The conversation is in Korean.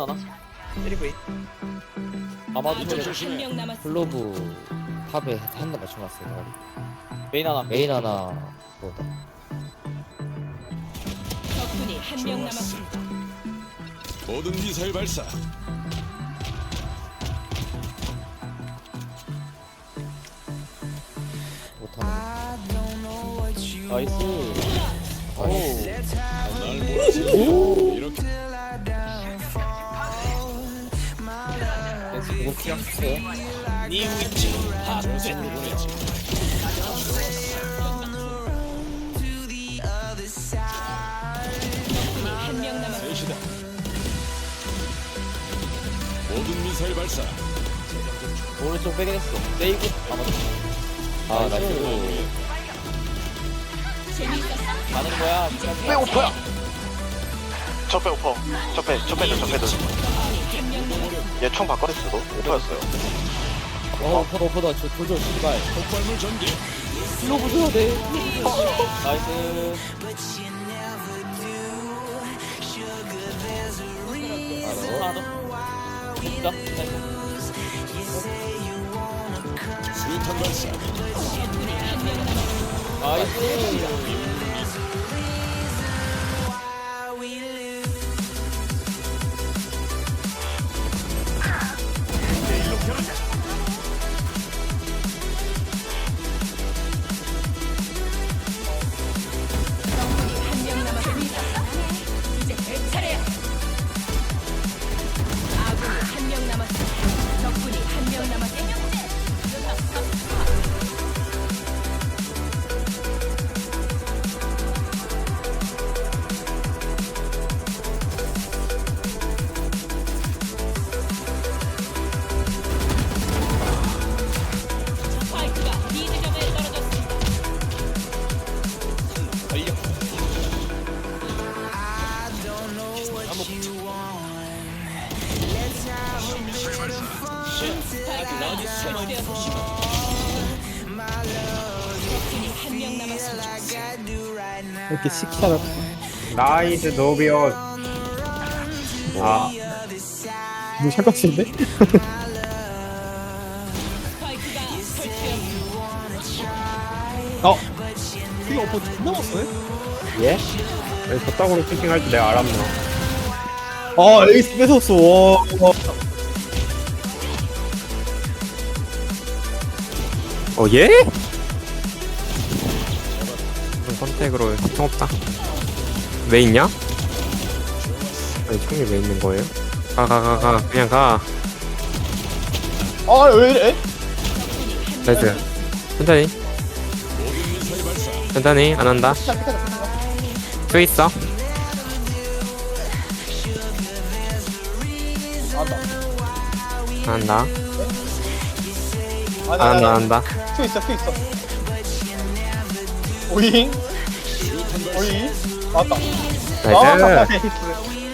하나 때리고 이 아마도 이쪽 소리 조심해. 한명 남았습니다. 클로브 탑에 한대 맞춰놨어요. 머리. 메인 하나 메인 하나 뭐 적군이 한 명 남았습니다. 모든 미사일 발사. 못하는. 나이스 오. 날 몰아치고 피하셨어요? 네. 적군이 한 명 남았습니다. 셋이다. 모든 미사일 발사. 오른쪽 빼긴 했어 세이브 아마도 아 나이스. 가는 거야 왜 오퍼야? 적배 오퍼. 적배, 적배들, 적배들. 얘 총 바꿔냈어도 오퍼였어요. 어 포도 포도 저 도저 씨발. 폭발물 전개. 클로브 줘야 돼. 나이스 더 진짜 수류탄 발사. 나이스 이렇게 시켜라. 나이스 노비오. 아. 뭐 설치되었습니다. 어. 이거 오퍼 존나 왔어요? 예? 왜 저따구로 피킹할 줄 내가 알았나? 아 에이스 뺏었어. 와. 어 예? 선택으로 상관없다. 왜 있냐? 아니 총이 왜 있는 거예요? 가가 가 가 그냥 가. 아왜 이래 나이스. 천천히. 천천히 안 한다. 수 있어. 안 한다. 안 한다 안 한다. 큐 있어 큐 있어. 오잉? 오잉? 맞다. 나이스.